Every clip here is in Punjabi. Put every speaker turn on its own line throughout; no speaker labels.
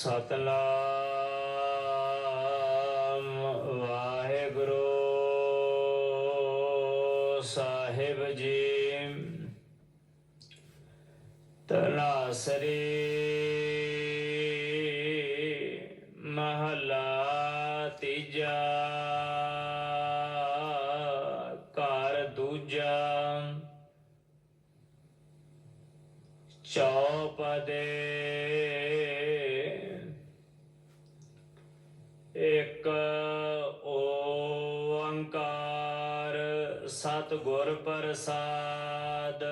ਸਤਨਾਮ ਵਾਹਿਗੁਰੂ ਸਾਹਿਬ ਜੀ। ਤਨਾਸਰੀ ਮਹਲਾ ਤੀਜਾ ਘਰ ਦੂਜਾ ਚੌਪਦੇ ਓੰਕਾਰ ਸਤਿਗੁਰ ਪ੍ਰਸਾਦ।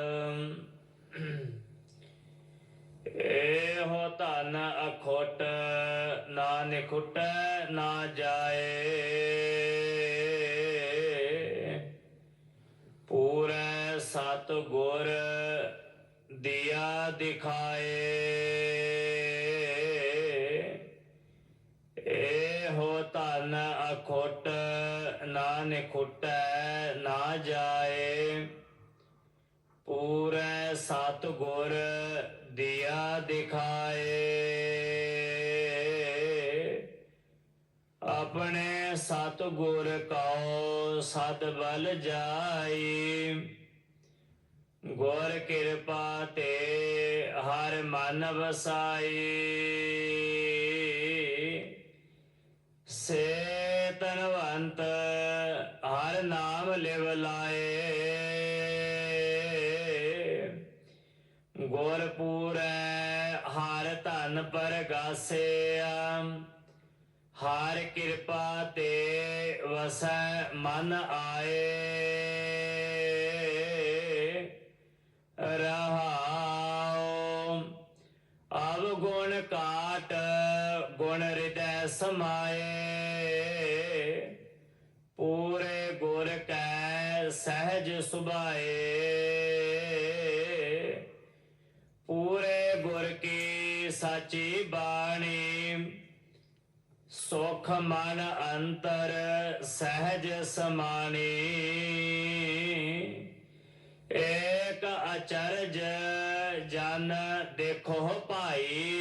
ਇਹੋ ਧਨ ਅਖੋਟ ਨਾ ਨਿਖੁਟ ਨਾ ਜਾਏ। ਪੂਰੇ ਸਤਿਗੁਰ ਦਿਆ ਦਿਖਾਏ। ਖੁੱਟ ਅਖੁੱਟ ਨਾ ਨਿਖੁੱਟੈ ਨਾ ਜਾਏ। ਪੂਰੇ ਸਤਿਗੁਰ ਦਿਆ ਦਿਖਾਏ। ਆਪਣੇ ਸਤਿਗੁਰ ਕਉ ਸਦ ਬਲ ਜਾਈ। ਗੁਰ ਕਿਰਪਾ ਤੇ ਹਰ ਮਨ ਵਸਾਈ। ਸੇ ਤਨਵੰਤ ਹਰ ਨਾਮ ਲਿਵ ਲਾਏ। ਗੁਰ ਹਰ ਧਨ ਪਰਗਾਸਿਆ। ਹਰ ਕਿਰਪਾ ਤੇ ਵਸੈ ਮਨ ਆਏ। ਰਹਾਉ ਅਵ ਗੁਣ ਕਾਟ, ਗੁਣ ਹਿਰਦੈ ਸਮਾਏ। ਗੁਰ ਕੈ ਸਹਿਜ ਸੁਭਾਏ। ਪੂਰੇ ਗੁਰ ਕੀ ਸਾਚੀ ਬਾਣੀ। ਸੁਖ ਮਨ ਅੰਤਰ ਸਹਿਜ ਸਮਾਣੀ। ਏਕ ਅਚਰਜ ਜਨ ਦੇਖੋ ਭਾਈ।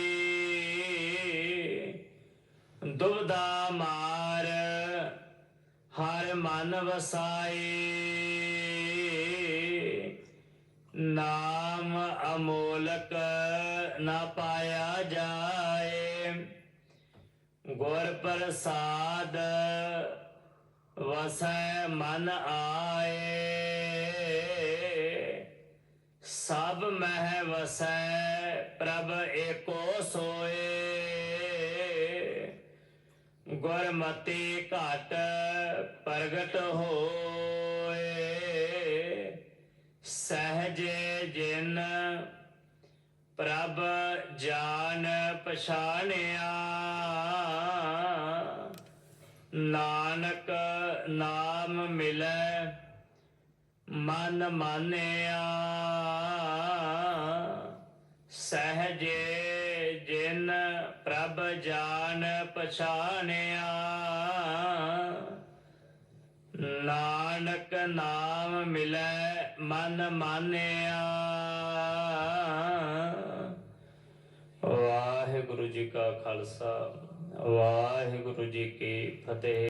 ਮਨ ਵਸਾਈ ਨਾਮ ਅਮੋਲਕ ਨਾ ਪਾਇਆ ਜਾਏ। ਗੁਰ ਪ੍ਰਸਾਦ ਵਸੈ ਮਨ ਆਏ। ਸਭ ਮਹਿ ਵਸੈ ਪ੍ਰਭ ਏਕੋ ਸੋ ਗੁਰਮਤੀ ਘਟ ਪ੍ਰਗਟ ਹੋਏ। ਸਹਜੇ ਜਿਨ ਪ੍ਰਭ ਜਾਣ ਪਛਾਣਿਆ, ਨਾਨਕ ਨਾਮ ਮਿਲੈ ਮਨ ਮਾਨਿਆ। ਸਹਜੇ ਜਿਨ ਪ੍ਰਭ ਜਾਣ ਪਛਾਣਿਆ ਨਾਨਕ ਨਾਮ ਮਿਲੈ ਮਨ ਮਾਨਿਆ। ਵਾਹਿਗੁਰੂ ਜੀ ਕਾ ਖਾਲਸਾ, ਵਾਹਿਗੁਰੂ ਜੀ ਕੀ ਫਤਿਹ।